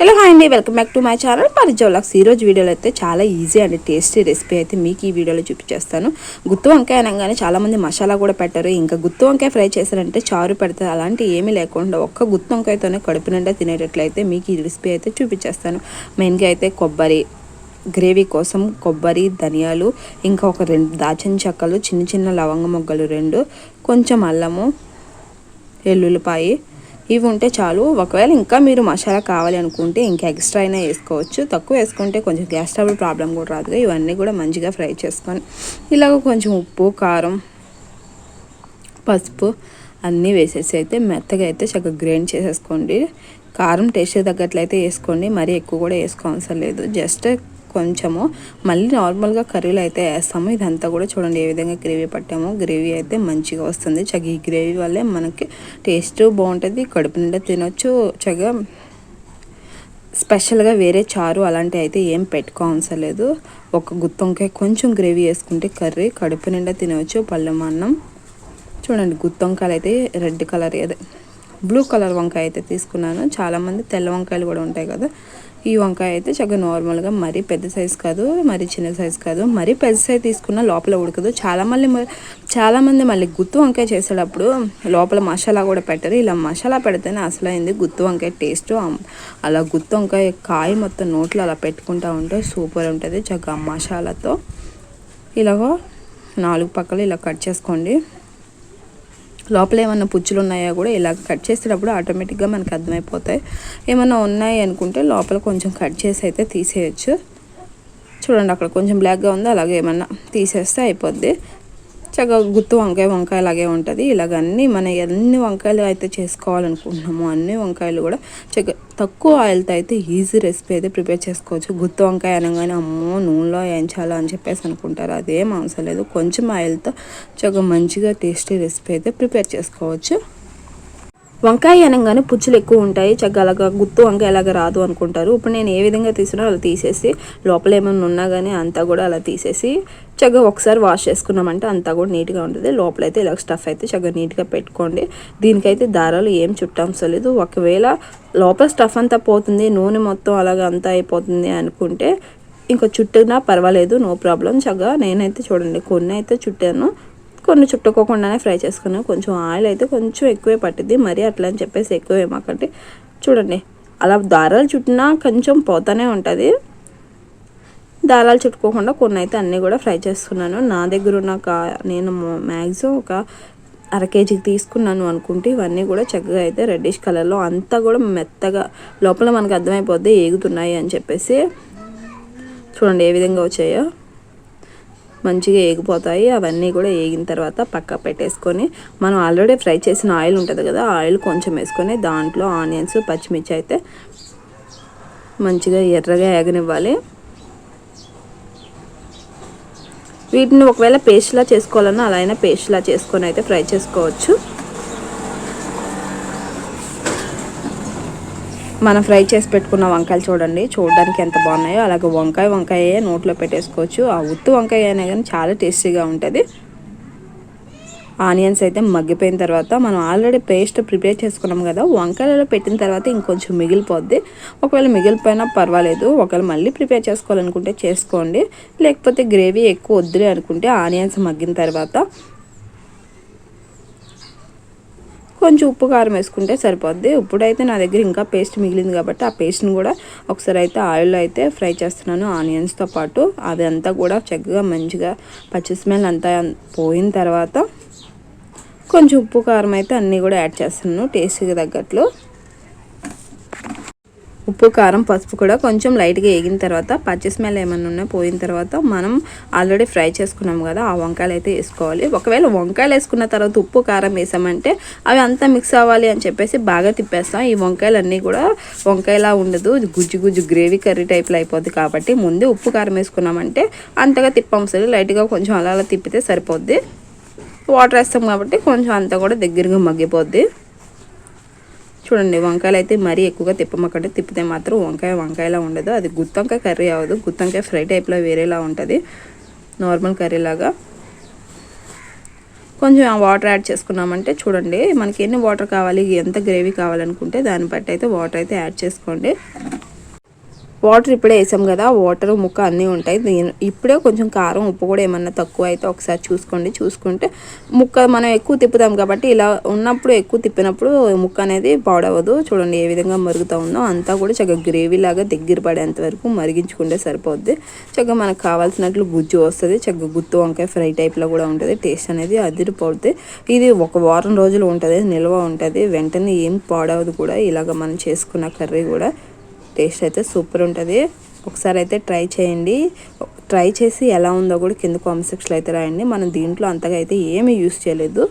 Hello hi అండి welcome back to my channel. పరిజోలక్స్ ఈరోజు వీడియోలో అయితే చాలా ఈజీ అండ్ టేస్టీ రెసిపీ అయితే మీకు ఈ వీడియోలో చూపించేస్తాను. గుత్తి వంకాయ అనగానే చాలామంది మసాలా కూడా పెట్టారు. ఇంకా గుత్తి వంకాయ ఫ్రై చేశారంటే చారు పెడతారు అలాంటి ఏమీ లేకుండా ఒక్క గుత్తి వంకాయతోనే కడుపు నిండా తినేటట్లయితే మీకు ఈ రెసిపీ అయితే చూపించేస్తాను. మెయిన్గా అయితే కొబ్బరి గ్రేవీ కోసం కొబ్బరి ధనియాలు ఇంకా ఒక రెండు దాచిన చెక్కలు చిన్న చిన్న లవంగ మొగ్గలు రెండు కొంచెం అల్లము ఎల్లుల్లిపాయి ఇవి ఉంటే చాలు. ఒకవేళ ఇంకా మీరు మసాలా కావాలి అనుకుంటే ఇంకా ఎక్స్ట్రా అయినా వేసుకోవచ్చు. తక్కువ వేసుకుంటే కొంచెం గ్యాస్ ట్రబుల్ ప్రాబ్లం కూడా రాదు ఇవన్నీ కూడా మంచిగా ఫ్రై చేసుకొని ఇలాగ కొంచెం ఉప్పు కారం పసుపు అన్నీ వేసేసి అయితే మెత్తగా అయితే చక్కగా గ్రైండ్ చేసేసుకోండి. కారం టేస్ట్ తగ్గట్లయితే వేసుకోండి. మరీ ఎక్కువ కూడా వేసుకోవాల్సిన లేదు. జస్ట్ కొంచెము. మళ్ళీ నార్మల్గా కర్రీలో అయితే వేస్తాము. ఇదంతా కూడా చూడండి ఏ విధంగా గ్రేవీ పట్టామో. గ్రేవీ అయితే మంచిగా వస్తుంది. చగ ఈ గ్రేవీ వల్లే మనకి టేస్ట్ బాగుంటుంది. కడుపు నిండా తినొచ్చు. చగ స్పెషల్గా వేరే చారు అలాంటివి అయితే ఏం పెట్టుకోవసరం లేదు. ఒక గుత్తొంకాయ కొంచెం గ్రేవీ వేసుకుంటే కర్రీ కడుపు నిండా తినవచ్చు పళ్ళెం అన్నం. చూడండి గుత్తొంకాయలు అయితే రెడ్ కలర్ అదే బ్లూ కలర్ వంకాయ అయితే తీసుకున్నాను. చాలామంది తెల్ల వంకాయలు కూడా ఉంటాయి కదా. ఈ వంకాయ అయితే చక్కగా నార్మల్గా మరీ పెద్ద సైజు కాదు మరీ చిన్న సైజు కాదు మరీ పెద్ద సైజు తీసుకున్న లోపల ఉడకదు. చాలా మళ్ళీ చాలామంది మళ్ళీ గుత్తు వంకాయ చేసేటప్పుడు లోపల మసాలా కూడా పెట్టరు. ఇలా మసాలా పెడితేనే అసలైంది గుత్తు వంకాయ టేస్ట్. అలా గుత్తు వంకాయ కాయ మొత్తం నోట్లో అలా పెట్టుకుంటూ ఉంటే సూపర్ ఉంటుంది. చక్కగా మసాలాతో ఇలాగో నాలుగు పక్కలు ఇలా కట్ చేసుకోండి. లోపల ఏమన్నా పుచ్చులు ఉన్నాయో కూడా ఇలా కట్ చేసేటప్పుడు ఆటోమేటిక్గా మనకు అర్థమైపోతాయి. ఏమన్నా ఉన్నాయి అనుకుంటే లోపల కొంచెం కట్ చేసి అయితే తీసేయచ్చు. చూడండి అక్కడ కొంచెం బ్లాక్గా ఉంది అలాగే ఏమన్నా తీసేస్తే అయిపోద్ది. పచ్చగా గుత్తు వంకాయ వంకాయ లాగే ఉంటుంది. ఇలాగ అన్ని మన ఎన్ని వంకాయలు అయితే చేసుకోవాలనుకుంటున్నామో అన్ని వంకాయలు కూడా చక్కగా తక్కువ ఆయిల్తో అయితే ఈజీ రెసిపీ అయితే ప్రిపేర్ చేసుకోవచ్చు. గుత్తు వంకాయ అనగానే అమ్మో నూనెలో వేయించాలా అని చెప్పేసి అనుకుంటారు. అదేం అవసరం లేదు. కొంచెం ఆయిల్తో చక్కగా మంచిగా టేస్టీ రెసిపీ అయితే ప్రిపేర్ చేసుకోవచ్చు. వంకాయ అనగానే పుచ్చులు ఎక్కువ ఉంటాయి. చక్కగా అలాగా గుత్తు వంకాయ అలాగా రాదు అనుకుంటారు. ఇప్పుడు నేను ఏ విధంగా తీసినా అలా తీసేసి లోపల ఏమైనా ఉన్నా కానీ అంతా కూడా అలా తీసేసి చక్కగా ఒకసారి వాష్ చేసుకున్నామంటే అంతా కూడా నీట్గా ఉంటుంది. లోపలైతే ఇలా స్టఫ్ అయితే చక్కగా నీట్గా పెట్టుకోండి. దీనికైతే దారాలు ఏం చుట్టాంసలేదు ఒకవేళ లోపల స్టఫ్ అంతా పోతుంది నూనె మొత్తం అలాగ అంతా అయిపోతుంది అనుకుంటే ఇంకా చుట్టినా పర్వాలేదు నో ప్రాబ్లం. చక్కగా నేనైతే చూడండి కొన్ని అయితే చుట్టాను. కొన్ని చుట్టుకోకుండానే ఫ్రై చేసుకున్నాను కొంచెం ఆయిల్ అయితే కొంచెం ఎక్కువే పట్టింది మరి అట్లా అని చెప్పేసి ఎక్కువ ఏమాకంటే చూడండి అలా దారాలు చుట్టినా కొంచెం పోతానే ఉంటుంది. దారాలు చుట్టుకోకుండా కొన్ని అయితే అన్నీ కూడా ఫ్రై చేస్తున్నాను. నా దగ్గర ఉన్న నేను మ్యాక్సిమం ఒక అర కేజీకి తీసుకున్నాను అనుకుంటే ఇవన్నీ కూడా చక్కగా అయితే రెడ్డిష్ కలర్లో అంతా కూడా మెత్తగా లోపల మనకు అర్థమైపోద్ది ఏగుతున్నాయి అని చెప్పేసి. చూడండి ఏ విధంగా వచ్చాయో. మంచిగా ఏగిపోతాయి. అవన్నీ కూడా ఏగిన తర్వాత పక్క పెట్టేసుకొని మనం ఆల్రెడీ ఫ్రై చేసిన ఆయిల్ ఉంటుంది కదా ఆయిల్ కొంచెం వేసుకొని దాంట్లో ఆనియన్స్ పచ్చిమిర్చి అయితే మంచిగా ఎర్రగా ఏగనివ్వాలి. వీటిని ఒకవేళ పేస్ట్లా చేసుకోవాలన్నా అలా అయినా పేస్ట్లా చేసుకొని అయితే ఫ్రై చేసుకోవచ్చు. మనం ఫ్రై చేసి పెట్టుకున్న వంకాయలు చూడండి చూడడానికి ఎంత బాగున్నాయో. అలాగే వంకాయ వంకాయ నోట్లో పెట్టేసుకోవచ్చు. ఆ ఉత్తు వంకాయ అయినా కానీ చాలా టేస్టీగా ఉంటుంది. ఆనియన్స్ అయితే మగ్గిపోయిన తర్వాత మనం ఆల్రెడీ పేస్ట్ ప్రిపేర్ చేసుకున్నాం కదా వంకాయలలో పెట్టిన తర్వాత ఇంకొంచెం మిగిలిపోద్ది. ఒకవేళ మిగిలిపోయినా పర్వాలేదు ఒకవేళ మళ్ళీ ప్రిపేర్ చేసుకోవాలనుకుంటే చేసుకోండి. లేకపోతే గ్రేవీ ఎక్కువ వద్దులే అనుకుంటే ఆనియన్స్ మగ్గిన తర్వాత కొంచెం ఉప్పు కారం వేసుకుంటే సరిపోద్ది. ఇప్పుడైతే నా దగ్గర ఇంకా పేస్ట్ మిగిలింది కాబట్టి ఆ పేస్ట్ని కూడా ఒకసారి అయితే ఆయిల్లో అయితే ఫ్రై చేస్తున్నాను ఆనియన్స్తో పాటు. అదంతా కూడా చక్కగా మంచిగా పచ్చి స్మెల్ అంతా పోయిన తర్వాత కొంచెం ఉప్పు కారం అయితే అన్నీ కూడా యాడ్ చేస్తున్నాను టేస్ట్కి తగ్గట్లు. ఉప్పు కారం పసుపు కూడా కొంచెం లైట్గా వేగిన తర్వాత పచ్చి స్మెల్ ఏమన్నా ఉన్నా పోయిన తర్వాత మనం ఆల్రెడీ ఫ్రై చేసుకున్నాం కదా ఆ వంకాయలు అయితే వేసుకోవాలి. ఒకవేళ వంకాయలు వేసుకున్న తర్వాత ఉప్పు కారం వేసామంటే అవి అంతా మిక్స్ అవ్వాలి అని చెప్పేసి బాగా తిప్పేస్తాం. ఈ వంకాయలు అన్నీ కూడా వంకాయలా ఉండదు గుజ్జు గుజ్జు గ్రేవీ కర్రీ టైప్లో అయిపోద్ది కాబట్టి ముందే ఉప్పు కారం వేసుకున్నామంటే అంతగా తిప్పం సరే లైట్గా కొంచెం అలా అలా తిప్పితే సరిపోద్ది. వాటర్ వేస్తాం కాబట్టి కొంచెం అంతా కూడా దగ్గరగా మగ్గిపోద్ది. చూడండి వంకాయలు అయితే మరీ ఎక్కువగా తిప్పమక్కడే తిప్పితే మాత్రం వంకాయ వంకాయలా ఉండదు. అది గుత్తంకాయ కర్రీ అవ్వదు. గుత్తంకాయ ఫ్రై టైప్లో వేరేలా ఉంటుంది. నార్మల్ కర్రీ లాగా కొంచెం వాటర్ యాడ్ చేసుకున్నామంటే చూడండి మనకి ఎన్ని వాటర్ కావాలి ఎంత గ్రేవీ కావాలనుకుంటే దాన్ని బట్టి అయితే వాటర్ అయితే యాడ్ చేసుకోండి. వాటర్ ఇప్పుడే వేసాం కదా వాటర్ ముక్క అన్నీ ఉంటాయి. దీని ఇప్పుడే కొంచెం కారం ఉప్పు కూడా ఏమన్నా తక్కువ అయితే ఒకసారి చూసుకోండి. చూసుకుంటే ముక్క మనం ఎక్కువ తిప్పుతాం కాబట్టి ఇలా ఉన్నప్పుడు ఎక్కువ తిప్పినప్పుడు ముక్క అనేది పాడవదు. చూడండి ఏ విధంగా మరుగుతూ ఉందో. అంతా కూడా చక్కగా గ్రేవీ లాగా దగ్గర పడేంత వరకు మరిగించుకుంటే సరిపోద్ది. చక్కగా మనకు కావాల్సినట్లు గుజ్జు వస్తుంది. చక్కగా గుత్తు వంకాయ ఫ్రై టైప్లో కూడా ఉంటుంది. టేస్ట్ అనేది అదిరిపోద్ది. ఇది ఒక వారం రోజులు ఉంటుంది నిల్వ ఉంటుంది. వెంటనే ఏం పాడవదు కూడా. ఇలాగ మనం చేసుకున్న కర్రీ కూడా టేస్ట్ అయితే సూపర్ ఉంటుంది. ఒకసారి అయితే ట్రై చేయండి. ట్రై చేసి ఎలా ఉందో కూడా కింద కామెంట్ సెక్షన్లో అయితే రాయండి. మనం దీంట్లో అంతగా అయితే ఏమీ యూస్ చేయలేదు.